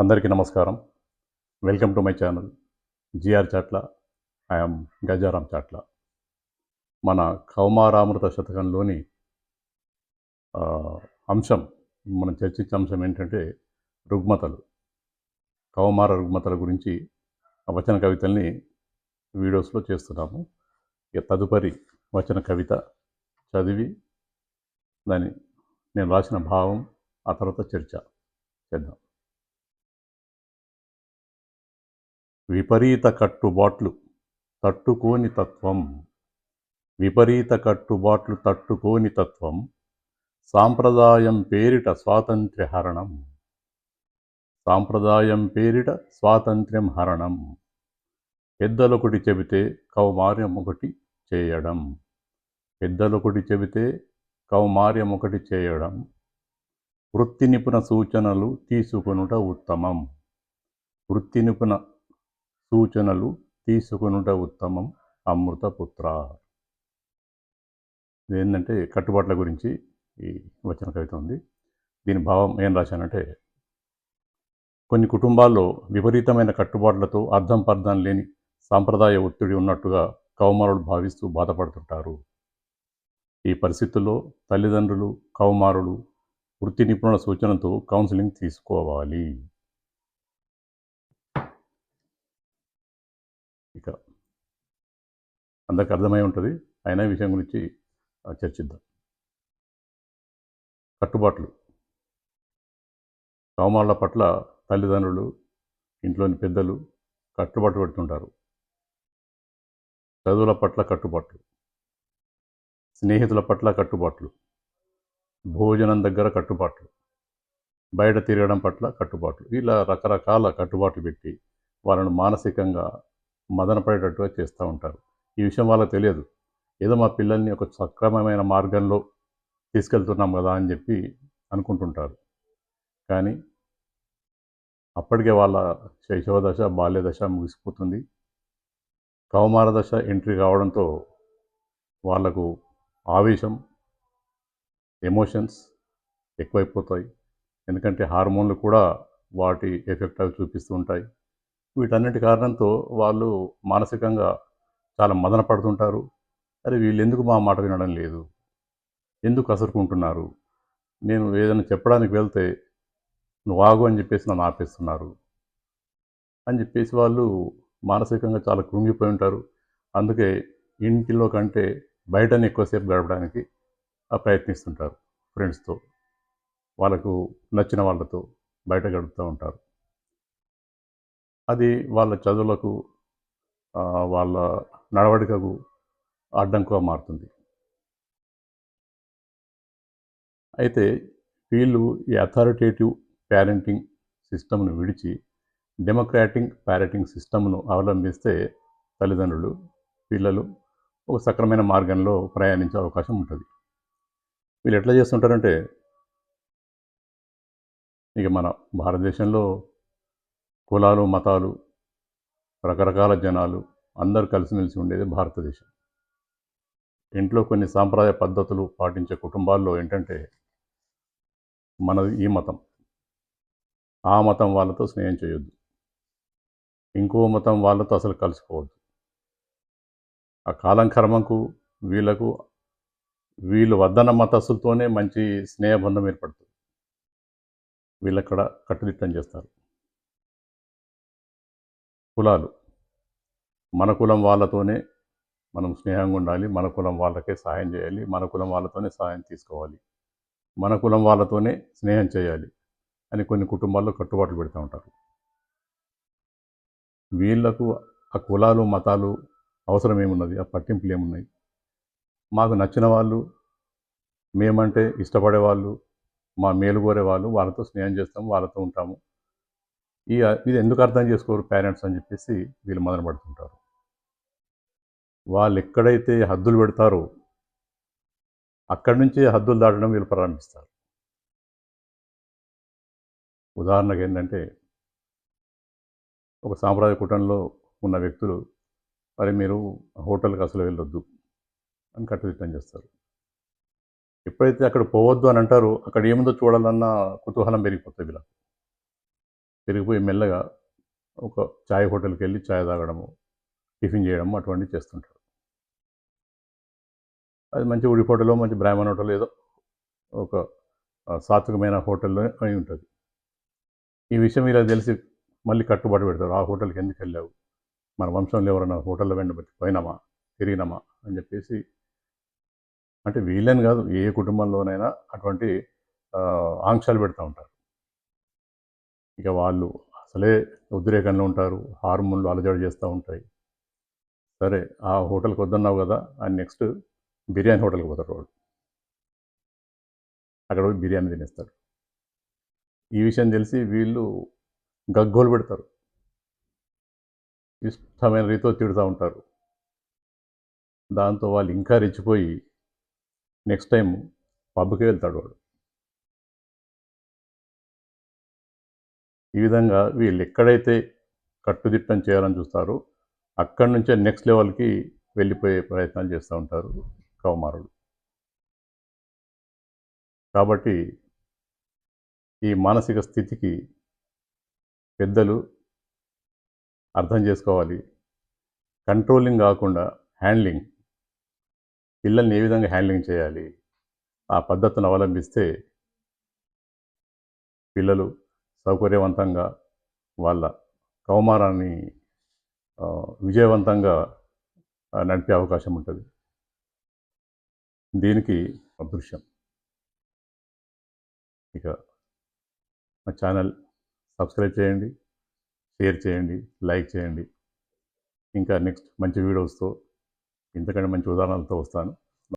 అందరికీ నమస్కారం. Welcome to my channel GR Chatla. I'm Gajaram Chatla. మన కౌమారామృత శతకంలోని అంశం మనం చర్చించే అంశం ఏంటంటే రుగ్మతలు. కౌమార రుగ్మతల గురించి ఆ వచన కవితల్ని వీడియోస్లో చేస్తున్నాము. ఇక తదుపరి వచన కవిత చదివి దాని నేను రాసిన భావం ఆ తర్వాత చర్చ చేద్దాం. విపరీత కట్టుబాట్లు తట్టుకోని తత్వం. విపరీత కట్టుబాట్లు తట్టుకోని తత్వం. సాంప్రదాయం పేరిట స్వాతంత్ర్య హరణం. సాంప్రదాయం పేరిట స్వాతంత్ర్యం హరణం. పెద్దలొకటి చెబితే కౌమార్యం ఒకటి చేయడం. పెద్దలొకటి చెబితే కౌమార్యం ఒకటి చేయడం. వృత్తి నిపుణ సూచనలు తీసుకొనుట ఉత్తమం. వృత్తి నిపుణ సూచనలు తీసుకునుట ఉత్తమం. అమృతపుత్ర. ఇదేంటంటే కట్టుబాట్ల గురించి ఈ వచన కవిత ఉంది. దీని భావం ఏం రాశానంటే కొన్ని కుటుంబాల్లో విపరీతమైన కట్టుబాట్లతో అర్థం పర్థం లేని సాంప్రదాయ ఒత్తిడి ఉన్నట్టుగా కౌమారులు భావిస్తూ బాధపడుతుంటారు. ఈ పరిస్థితుల్లో తల్లిదండ్రులు కౌమారులు వృత్తి నిపుణుల సూచనతో కౌన్సిలింగ్ తీసుకోవాలి ఇక అందరికి అర్థమై ఉంటుంది. అయినా ఈ విషయం గురించి చర్చిద్దాం. కట్టుబాట్లు. కౌమారుల పట్ల తల్లిదండ్రులు ఇంట్లోని పెద్దలు కట్టుబాటు పెడుతుంటారు. చదువుల పట్ల కట్టుబాట్లు. స్నేహితుల పట్ల కట్టుబాట్లు. భోజనం దగ్గర కట్టుబాట్లు. బయట తిరగడం పట్ల కట్టుబాట్లు. ఇలా రకరకాల కట్టుబాట్లు పెట్టి వాళ్ళను మానసికంగా మదనపడేటట్టుగా చేస్తూ ఉంటారు. ఈ విషయం వాళ్ళకి తెలియదు. ఏదో మా పిల్లల్ని ఒక సక్రమమైన మార్గంలో తీసుకెళ్తున్నాం కదా అని చెప్పి అనుకుంటుంటారు. కానీ అప్పటికే వాళ్ళ శైశవ దశ బాల్య దశ ముగిసిపోతుంది. కౌమార దశ ఎంట్రీ కావడంతో వాళ్ళకు ఆవేశం ఎమోషన్స్ ఎక్కువైపోతాయి. ఎందుకంటే హార్మోన్లు కూడా వాటి ఎఫెక్ట్ అవి చూపిస్తూ ఉంటాయి. వీటన్నిటి కారణంతో వాళ్ళు మానసికంగా చాలా మదన పడుతుంటారు. అరే వీళ్ళు ఎందుకు మా మాట వినడం లేదు? ఎందుకు అసరుకుంటున్నారు? నేను ఏదైనా చెప్పడానికి వెళ్తే నువ్వు ఆగు అని చెప్పేసి నన్ను ఆపేస్తున్నారు. అని చెప్పేసి వాళ్ళు మానసికంగా చాలా కృంగిపోయి ఉంటారు. అందుకే ఇంటిలో కంటే బయటనే ఎక్కువసేపు గడపడానికి ఆ ప్రయత్నిస్తుంటారు ఫ్రెండ్స్తో. వాళ్ళకు నచ్చిన వాళ్ళతో బయట గడుపుతూ ఉంటారు. అది వాళ్ళ చదువులకు వాళ్ళ నడవడికకు అడ్డంకుగా మారుతుంది. అయితే వీళ్ళు ఈ అథారిటేటివ్ పేరెంటింగ్ సిస్టమ్ను విడిచి డెమోక్రాటిక్ పేరెంటింగ్ సిస్టమ్ను అవలంబిస్తే తల్లిదండ్రులు పిల్లలు ఒక సక్రమైన మార్గంలో ప్రయాణించే అవకాశం ఉంటుంది. వీళ్ళు ఎట్లా చేస్తుంటారంటే ఇక మన భారతదేశంలో కులాలు మతాలు రకరకాల జనాలు అందరు కలిసిమెలిసి ఉండేది భారతదేశం. ఇంట్లో కొన్ని సాంప్రదాయ పద్ధతులు పాటించే కుటుంబాల్లో ఏంటంటే మనది ఈ మతం. ఆ మతం వాళ్ళతో స్నేహం చేయొద్దు. ఇంకో మతం వాళ్ళతో అసలు కలుసుకోవద్దు. ఆ కాలం కర్మకు వీళ్ళకు వీళ్ళు వద్దన్న మతస్సులతోనే మంచి స్నేహబంధం ఏర్పడుతుంది. వీళ్ళక్కడ కట్టుదిట్టం చేస్తారు. కులాలు. మన కులం వాళ్ళతోనే మనం స్నేహంగా ఉండాలి. మన కులం వాళ్ళకే సహాయం చేయాలి. మన కులం వాళ్ళతోనే సహాయం తీసుకోవాలి. మన కులం వాళ్ళతోనే స్నేహం చేయాలి అని కొన్ని కుటుంబాల్లో కట్టుబాట్లు పెడుతూ ఉంటారు. వీళ్ళకు ఆ కులాలు మతాలు అవసరం ఏమున్నది? ఆ పట్టింపులు ఏమున్నాయి? మాకు నచ్చిన వాళ్ళు మేమంటే ఇష్టపడే వాళ్ళు మా మేలు కోరే వాళ్ళు వాళ్ళతో స్నేహం చేస్తాము వాళ్ళతో ఉంటాము. ఈ ఇది ఎందుకు అర్థం చేసుకోరు పేరెంట్స్ అని చెప్పేసి వీళ్ళు మొదలు పడుతుంటారు. వాళ్ళు ఎక్కడైతే హద్దులు పెడతారో అక్కడి నుంచి హద్దులు దాటడం వీళ్ళు ప్రారంభిస్తారు. ఉదాహరణకు ఏంటంటే ఒక సాంప్రదాయ కుటుంబంలో ఉన్న వ్యక్తులు మరి మీరు హోటల్కి అసలు వెళ్ళొద్దు అని కట్టుదిట్టం చేస్తారు. ఎప్పుడైతే అక్కడ పోవద్దు అని అంటారో అక్కడ ఏముందో చూడాలన్న కుతూహలం పెరిగిపోతుంది వీళ్ళకు. పెరిగిపోయి మెల్లగా ఒక చాయ్ హోటల్కి వెళ్ళి చాయ్ తాగడము టిఫిన్ చేయడము అటువంటివి చేస్తుంటారు. అది మంచి ఉడి హోటలో మంచి బ్రాహ్మణ హోటల్ ఏదో ఒక సాత్వికమైన హోటల్లో అయి ఉంటుంది. ఈ విషయం ఇలా తెలిసి మళ్ళీ కట్టుబాటు పెడతారు. ఆ హోటల్కి ఎందుకు వెళ్ళావు? మన వంశంలో ఎవరైనా హోటల్లో వెంటబెట్టి పోయినామా? తిరిగినామా? అని చెప్పేసి అంటే వీళ్ళని కాదు ఏ కుటుంబంలోనైనా అటువంటి ఆంక్షలు పెడతా ఉంటారు. ఇక వాళ్ళు అసలే ఉద్రేకంలో ఉంటారు హార్మోన్లు అలజడి చేస్తూ ఉంటాయి. సరే ఆ హోటల్కి వద్దన్నావు కదా అని నెక్స్ట్ బిర్యానీ హోటల్కి పోతారు వాడు అక్కడ పోయి బిర్యానీ తినేస్తాడు ఈ విషయం తెలిసి వీళ్ళు గగ్గోలు పెడతారు. ఇష్టమైన రీతిలో తిడుతూ ఉంటారు. దాంతో వాళ్ళు ఇంకా రెచ్చిపోయి నెక్స్ట్ టైం పబ్కి వెళ్తాడు వాడు. ఈ విధంగా వీళ్ళు ఎక్కడైతే కట్టుదిట్టం చేయాలని చూస్తారో అక్కడి నుంచే నెక్స్ట్ లెవెల్కి వెళ్ళిపోయే ప్రయత్నాలు చేస్తూ ఉంటారు కౌమారుడు కాబట్టి ఈ మానసిక స్థితికి పెద్దలు అర్థం చేసుకోవాలి. కంట్రోలింగ్ కాకుండా హ్యాండ్లింగ్ పిల్లల్ని ఏ విధంగా హ్యాండ్లింగ్ చేయాలి ఆ పద్ధతిని అవలంబిస్తే పిల్లలు సౌకర్యవంతంగా వాళ్ళ కౌమారాన్ని విజయవంతంగా నడిపే అవకాశం ఉంటుంది. దీనికి అదృశ్యం. ఇక మా ఛానల్ సబ్స్క్రైబ్ చేయండి షేర్ చేయండి లైక్ చేయండి. ఇంకా నెక్స్ట్ మంచి వీడియోస్తో ఇంతకంటే మంచి ఉదాహరణలతో వస్తాను.